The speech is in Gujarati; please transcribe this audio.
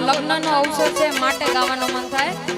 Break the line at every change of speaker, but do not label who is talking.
લગ્નનો અવસર છે માટે ગાવાનો મન થાય.